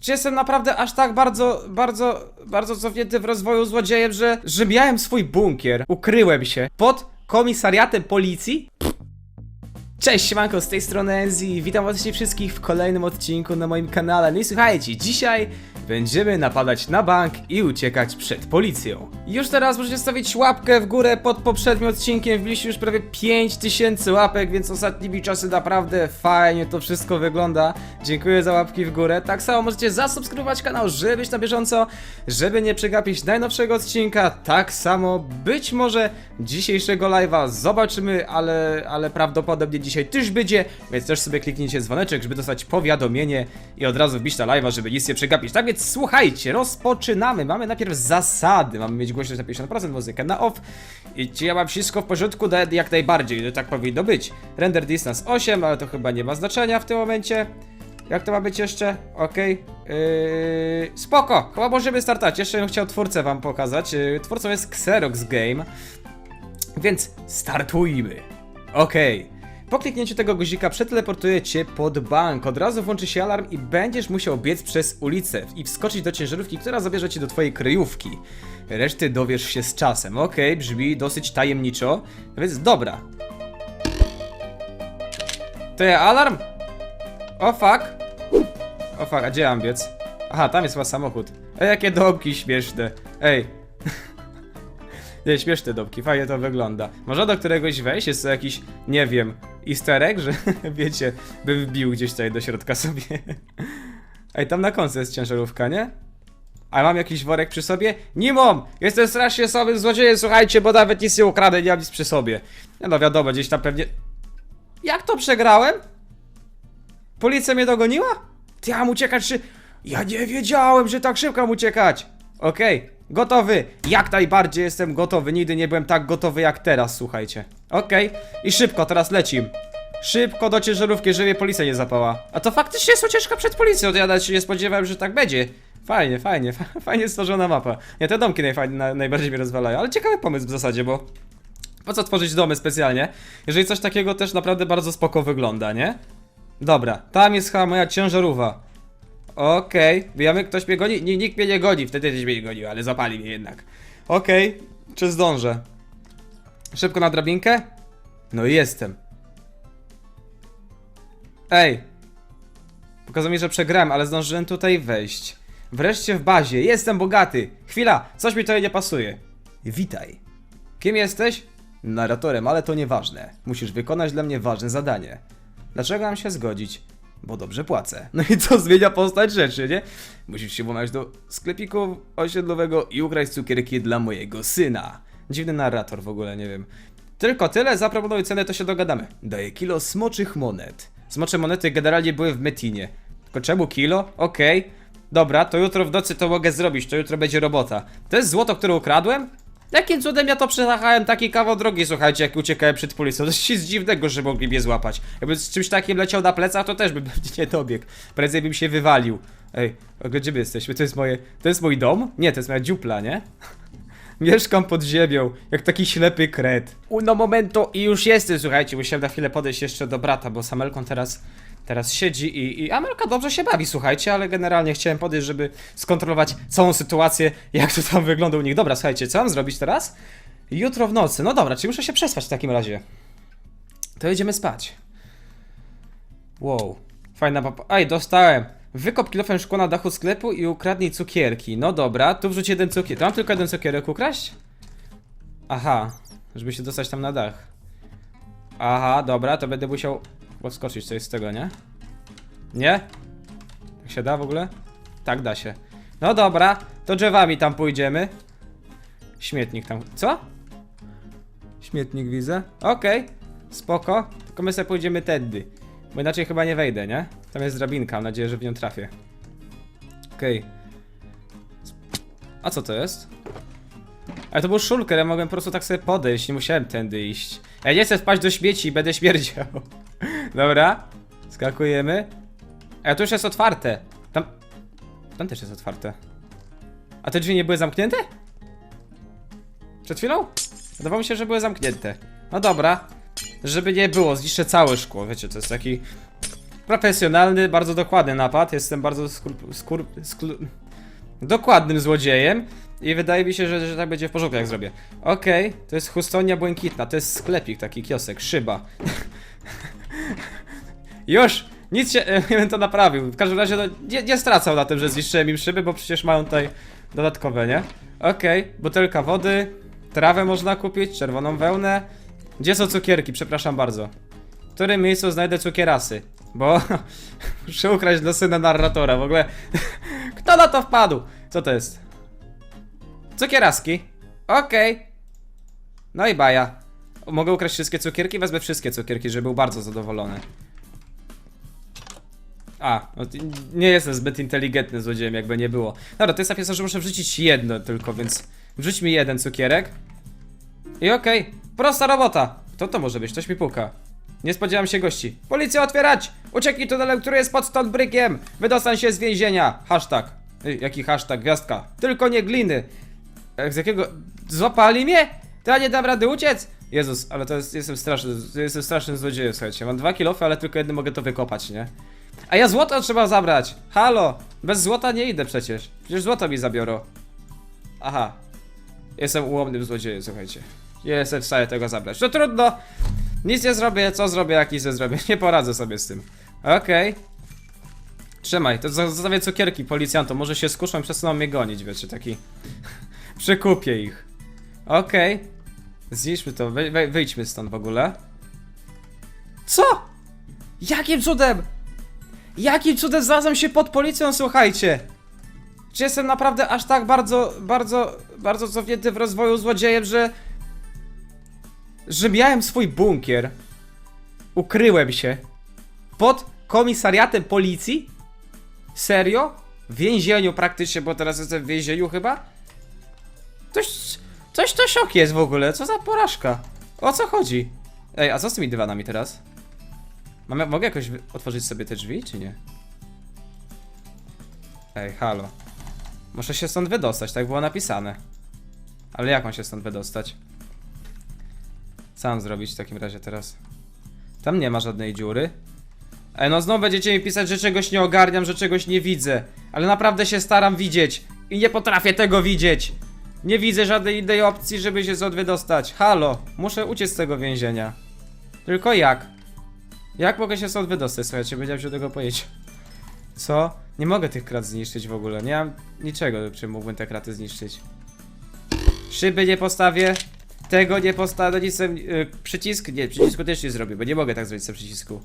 Czy jestem naprawdę aż tak bardzo, bardzo, bardzo cofnięty w rozwoju złodziejem, że, że miałem swój bunkier, ukryłem się pod komisariatem policji? Cześć, siemanko, z tej strony Enzi, witam was wszystkich w kolejnym odcinku na moim kanale. No i słuchajcie, dzisiaj będziemy napadać na bank i uciekać przed policją. Już teraz możecie stawić łapkę w górę pod poprzednim odcinkiem, wbiliście już prawie 5000 łapek, więc ostatnimi czasy naprawdę fajnie to wszystko wygląda. Dziękuję za łapki w górę. Tak samo możecie zasubskrybować kanał, żeby być na bieżąco, żeby nie przegapić najnowszego odcinka. Tak samo być może dzisiejszego live'a zobaczymy, ale, ale prawdopodobnie dzisiaj też będzie, więc też sobie kliknijcie dzwoneczek, żeby dostać powiadomienie i od razu wbić na live'a, żeby nic nie przegapić. Tak więc słuchajcie, rozpoczynamy. Mamy najpierw zasady, mamy mieć głośność na 50%, muzykę na off i czy ja mam wszystko w porządku, jak najbardziej, tak powinno być. Render distance 8, ale to chyba nie ma znaczenia w tym momencie. Jak to ma być jeszcze? Okej. Yy, spoko, chyba możemy startać. Jeszcze bym chciał twórcę wam pokazać. Yy, twórcą jest Xerox Game. Więc startujmy. Okej. Po kliknięciu tego guzika przeteleportuje cię pod bank. Od razu włączy się alarm i będziesz musiał biec przez ulicę i wskoczyć do ciężarówki, która zabierze cię do twojej kryjówki. Reszty dowiesz się z czasem. Okej, brzmi dosyć tajemniczo, więc dobra. To ja alarm? O fuck. O fuck, a gdzie mam biec? Aha, tam jest chyba samochód. Ej, jakie domki śmieszne. Ej. Nie, śmieszne domki, fajnie to wygląda. Może do któregoś wejść, jest to jakiś, nie wiem, easter egg, że wiecie, by wbił gdzieś tutaj do środka sobie. Ej, tam na końcu jest ciężarówka, nie? A mam jakiś worek przy sobie? Nie mam! Jestem strasznie słabym złodziejem, słuchajcie, bo nawet nic nie ukradę, nie mam nic przy sobie. No, no wiadomo, gdzieś tam pewnie... Jak to przegrałem? Policja mnie dogoniła? Ty, ja mam uciekać czy... Ja nie wiedziałem, że tak szybko mam uciekać. Okej, gotowy. Jak najbardziej jestem gotowy. Nigdy nie byłem tak gotowy jak teraz, słuchajcie. Okej, i szybko, teraz lecim. Szybko do ciężarówki, żeby policja nie zapała. A to faktycznie jest ucieczka przed policją, ja nawet się nie spodziewałem, że tak będzie. Fajnie, fajnie, fa- fajnie stworzona mapa. Nie, te domki na, najbardziej mnie rozwalają, ale ciekawy pomysł w zasadzie, bo... Po co tworzyć domy specjalnie, jeżeli coś takiego też naprawdę bardzo spoko wygląda, nie? Dobra, tam jest chyba moja ciężarówka. Okej, wiemy, ktoś mnie goni? Nie, nikt mnie nie goni, wtedy też mnie nie gonił, ale zapali mnie jednak. Okej, czy zdążę? Szybko na drabinkę? No i jestem. Ej. Pokazał mi, że przegrałem, ale zdążyłem tutaj wejść. Wreszcie w bazie, jestem bogaty. Chwila, coś mi tutaj nie pasuje. Witaj. Kim jesteś? Narratorem, ale to nieważne. Musisz wykonać dla mnie ważne zadanie. Dlaczego mam się zgodzić? Bo dobrze płacę. No i co zmienia postać rzeczy, nie? Musisz się włamać do sklepiku osiedlowego i ukraść cukierki dla mojego syna. Dziwny narrator w ogóle, nie wiem. Tylko tyle, zaproponuj cenę, to się dogadamy. Daję kilo smoczych monet. Smocze monety generalnie były w Metinie. Tylko czemu kilo? Okej. Dobra, to jutro w nocy to mogę zrobić, to jutro będzie robota. To jest złoto, które ukradłem? Jakim cudem ja to przejechałem taki kawał drogi, słuchajcie, jak uciekałem przed policją. To jest dziwnego, że mogli mnie złapać. Jakbym z czymś takim leciał na plecach, to też bym pewnie nie dobiegł. Prędzej bym się wywalił. Ej, gdzie my jesteśmy? To jest moje... To jest mój dom? Nie, to jest moja dziupla, nie? Mieszkam pod ziemią, jak taki ślepy kret. Uno momento i już jestem, słuchajcie, musiałem na chwilę podejść jeszcze do brata, bo z Amelką teraz, teraz siedzi i, i Amelka dobrze się bawi, słuchajcie, ale generalnie chciałem podejść, żeby skontrolować całą sytuację, jak to tam wygląda u nich. Dobra, słuchajcie, co mam zrobić teraz? Jutro w nocy, no dobra, czyli muszę się przespać w takim razie. To jedziemy spać. Wow, fajna papa. Aj, dostałem. Wykop kilofem szkło na dachu sklepu i ukradnij cukierki. No dobra, tu wrzuć jeden cukier. To mam tylko jeden cukierek ukraść? Aha, żeby się dostać tam na dach. Aha, dobra, to będę musiał podskoczyć coś z tego, nie? Nie? Tak się da w ogóle? Tak da się. No dobra, to drzewami tam pójdziemy. Śmietnik tam. Co? Śmietnik widzę. Okej, spoko. Tylko my sobie pójdziemy tędy. Bo inaczej chyba nie wejdę, nie? Tam jest drabinka, mam nadzieję, że w nią trafię. Okej. A co to jest? Ale to był szulker, ja mogłem po prostu tak sobie podejść, nie musiałem tędy iść. Ja nie chcę wpaść do śmieci i będę śmierdział. Dobra, skakujemy. A tu już jest otwarte. Tam... Tam też jest otwarte. A te drzwi nie były zamknięte? Przed chwilą? Wydawało mi się, że były zamknięte. No dobra. Żeby nie było, zniszczę całe szkło, wiecie, to jest taki profesjonalny, bardzo dokładny napad. Jestem bardzo skur... skur... dokładnym złodziejem. I wydaje mi się, że, że tak będzie w porządku, jak zrobię. Okej, to jest chustonia błękitna, to jest sklepik, taki kiosek, szyba. Już! Nic się, nie bym to naprawił. W każdym razie no, nie, nie stracał na tym, że zniszczyłem im szyby, bo przecież mają tutaj dodatkowe, nie? Okej, butelka wody, trawę można kupić, czerwoną wełnę. Gdzie są cukierki? Przepraszam bardzo. W którym miejscu znajdę cukierasy? Bo muszę ukraść dla syna narratora. W ogóle kto na to wpadł? Co to jest? Cukieraski. Okej. No i baja. Mogę ukraść wszystkie cukierki? Wezmę wszystkie cukierki, żeby był bardzo zadowolony. A, no nie jestem zbyt inteligentny złodziejem, jakby nie było. Dobra, to jest napisane, że muszę wrzucić jedno tylko, więc wrzuć mi jeden cukierek. I okej, prosta robota. Kto to może być? Ktoś mi puka. Nie spodziewam się gości. Policja otwierać! Ucieknij tunelem, który jest pod Stonebreakiem! Wydostań się z więzienia! Hashtag. Ej, jaki hashtag? Gwiazdka. Tylko nie gliny. E, Z jakiego... Złapali mnie? To ja nie dam rady uciec? Jezus, ale to jest... Jestem straszny... Jestem strasznym złodziejem, słuchajcie. Mam dwa kilofy, ale tylko jednym mogę to wykopać, nie? A ja złoto trzeba zabrać! Halo! Bez złota nie idę przecież. Przecież złoto mi zabiorą. Aha. Jestem ułomnym złodziejem, słuchajcie. Nie jestem w stanie tego zabrać. No trudno! Nic nie zrobię, co zrobię, jak nic nie zrobię. Nie poradzę sobie z tym. Okej. Trzymaj, to zostawię cukierki policjantom. Może się skuszą i przestaną mnie gonić, wiecie, taki... Przekupię ich. Okej. Zniszczmy to, wy, wy, wyjdźmy stąd w ogóle. Co? Jakim cudem? Jakim cudem znalazłem się pod policją, słuchajcie? Czy jestem naprawdę aż tak bardzo, bardzo, bardzo cofnięty w rozwoju złodziejem, że... Że miałem swój bunkier. Ukryłem się. Pod komisariatem policji? Serio? W więzieniu praktycznie, bo teraz jestem w więzieniu chyba? Coś, coś to szok jest w ogóle, co za porażka? O co chodzi? Ej, a co z tymi dywanami teraz? Mam, mogę jakoś otworzyć sobie te drzwi, czy nie? Ej, halo. Muszę się stąd wydostać, tak było napisane. Ale jak mam się stąd wydostać? Co mam zrobić w takim razie teraz? Tam nie ma żadnej dziury. Ej, no znowu będziecie mi pisać, że czegoś nie ogarniam, że czegoś nie widzę. Ale naprawdę się staram widzieć. I nie potrafię tego widzieć. Nie widzę żadnej innej opcji, żeby się stąd wydostać. Halo, muszę uciec z tego więzienia. Tylko jak? Jak mogę się stąd wydostać? Słuchajcie, będziemy się do tego powiedzieć. Co? Nie mogę tych krat zniszczyć w ogóle. Nie mam niczego, czym mógłbym te kraty zniszczyć. Szyby nie postawię. Tego nie postawię. Nic sem, y, przycisk? Nie, przycisku też nie zrobię, bo nie mogę tak zrobić sobie przycisku.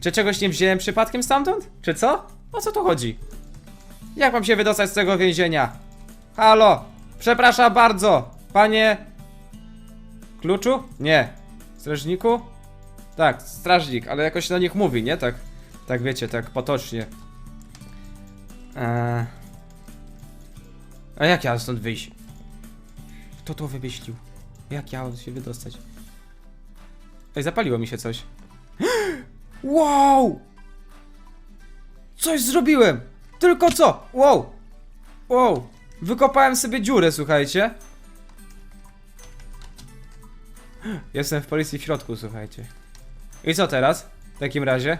Czy czegoś nie wziąłem przypadkiem stamtąd? Czy co? O co tu chodzi? Jak mam się wydostać z tego więzienia? Halo! Przepraszam bardzo! Panie... Kluczu? Nie. Strażniku? Tak, strażnik, ale jakoś na nich mówi, nie? Tak, tak wiecie, tak potocznie. Eee... A jak ja stąd wyjść? Kto to wymyślił? Jak ja się wydostać? Ej, zapaliło mi się coś. Wow! Coś zrobiłem! Tylko co? Wow! Wow! Wykopałem sobie dziurę, słuchajcie. Jestem w policji w środku, słuchajcie. I co teraz? W takim razie?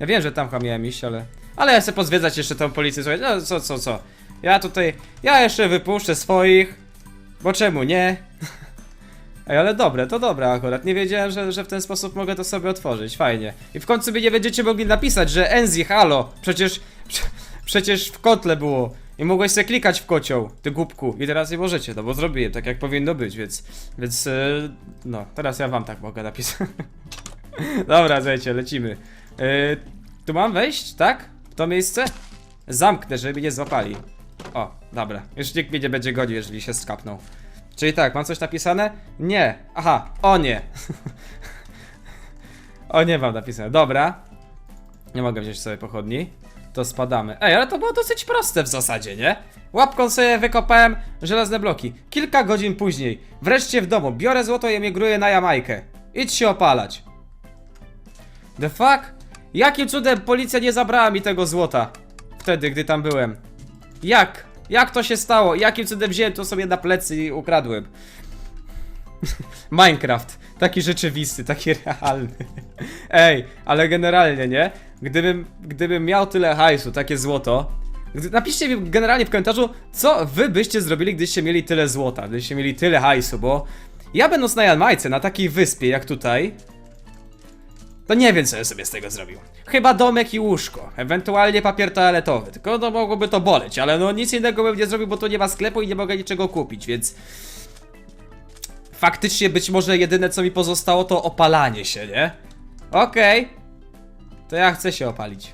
Ja wiem, że tam chyba miałem iść, ale... Ale ja chcę pozwiedzać jeszcze tą policję, słuchajcie. No co, co, co? Ja tutaj... Ja jeszcze wypuszczę swoich. Bo czemu nie? Ej, ale dobre, to dobre akurat. Nie wiedziałem, że, że w ten sposób mogę to sobie otworzyć. Fajnie. I w końcu by nie będziecie mogli napisać, że Enzi, halo! Przecież... Prze, przecież w kotle było. I mogłeś sobie klikać w kocioł, ty głupku. I teraz nie możecie, no bo zrobiłem tak jak powinno być, więc... Więc... Yy, no, teraz ja wam tak mogę napisać. Dobra, słuchajcie, lecimy. Yy, tu mam wejść, tak? W to miejsce? Zamknę, żeby mnie nie złapali. O, dobra. Już nikt mnie nie będzie gonił, jeżeli się skapnął. Czyli tak, mam coś napisane? Nie. Aha, o nie. o nie mam napisane. Dobra. Nie mogę wziąć sobie pochodni. To spadamy. Ej, ale to było dosyć proste w zasadzie, nie? Łapką sobie wykopałem żelazne bloki. Kilka godzin później, wreszcie w domu, biorę złoto i emigruję na Jamajkę. Idź się opalać. The fuck? Jakim cudem policja nie zabrała mi tego złota? Wtedy, gdy tam byłem. Jak? Jak to się stało? Jakim cudem wziąłem to sobie na plecy i ukradłem? Minecraft. Taki rzeczywisty, taki realny. Ej, ale generalnie, nie? Gdybym, gdybym miał tyle hajsu, takie złoto. Napiszcie mi generalnie w komentarzu, co wy byście zrobili, gdyście mieli tyle złota, gdyście mieli tyle hajsu, bo ja będąc na Jamajce, na takiej wyspie jak tutaj, to nie wiem, co ja sobie z tego zrobił. Chyba domek i łóżko, ewentualnie papier toaletowy, tylko no mogłoby to boleć, ale no nic innego bym nie zrobił, bo tu nie ma sklepu i nie mogę niczego kupić, więc... Faktycznie być może jedyne co mi pozostało to opalanie się, nie? Okej. To ja chcę się opalić.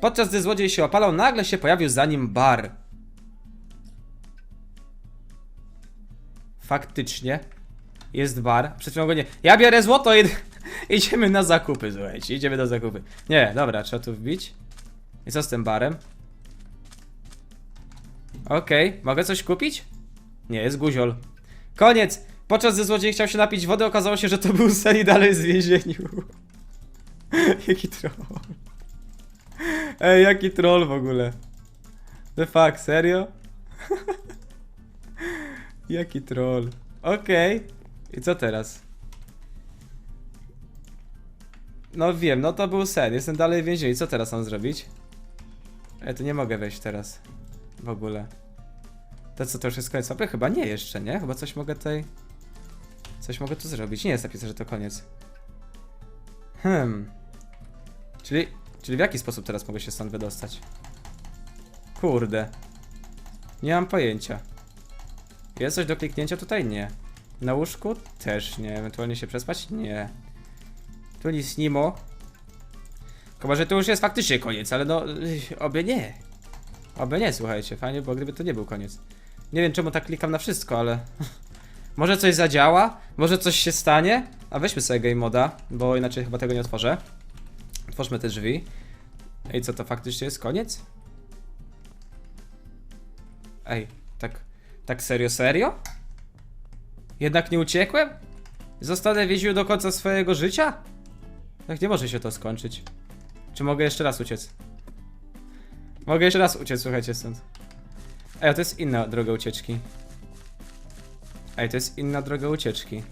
Podczas gdy złodziej się opalał, nagle się pojawił za nim bar. Faktycznie. Jest bar. Przed chwilą go nie. Ja biorę złoto i idziemy na zakupy, słuchajcie. Idziemy na zakupy. Nie, dobra, trzeba tu wbić. I co z tym barem? Okej, mogę coś kupić? Nie, jest guziol. Koniec! Podczas gdy złodziej chciał się napić wody, okazało się, że to był sen i dalej w więzieniu. Jaki troll. Ej, jaki troll w ogóle. The fuck, serio? jaki troll. Okej. I co teraz? No wiem, no to był sen. Jestem dalej w więzieniu. Co teraz mam zrobić? Ej, to nie mogę wejść teraz. W ogóle. To co, to już jest koniec mapy? Chyba nie jeszcze, nie? Chyba coś mogę tutaj... Coś mogę tu zrobić. Nie jest napisane, że to koniec. Hmm. Czyli... Czyli w jaki sposób teraz mogę się stąd wydostać? Kurde. Nie mam pojęcia. Jest coś do kliknięcia? Tutaj nie. Na łóżku? Też nie. Ewentualnie się przespać? Nie. Tu nic nie ma. Chyba, że to już jest faktycznie koniec, ale no... Oby nie. Oby nie, słuchajcie. Fajnie, bo gdyby to nie był koniec. Nie wiem czemu tak klikam na wszystko, ale... Może coś zadziała? Może coś się stanie? A weźmy sobie game moda, bo inaczej chyba tego nie otworzę. Otwórzmy te drzwi. Ej, co to faktycznie jest koniec? Ej, tak... Tak serio, serio? Jednak nie uciekłem? Zostanę w więzieniu do końca swojego życia? Tak nie może się to skończyć. Czy mogę jeszcze raz uciec? Mogę jeszcze raz uciec, słuchajcie stąd. Ej, to jest inna droga ucieczki. Ej, to jest inna droga ucieczki.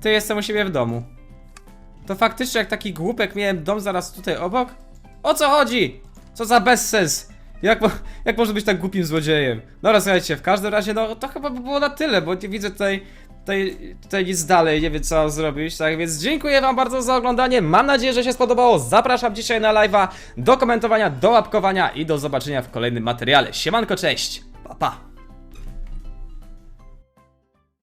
Ty jestem u siebie w domu. To faktycznie jak taki głupek miałem dom zaraz tutaj obok? O co chodzi? Co za bezsens? Jak, jak można być tak głupim złodziejem? Dobra, słuchajcie, w każdym razie, no to chyba by było na tyle, bo nie widzę tutaj, tutaj, tutaj nic dalej, nie wiem co zrobić, tak? Więc dziękuję wam bardzo za oglądanie, mam nadzieję, że się spodobało, zapraszam dzisiaj na live'a, do komentowania, do łapkowania i do zobaczenia w kolejnym materiale. Siemanko, cześć, pa pa!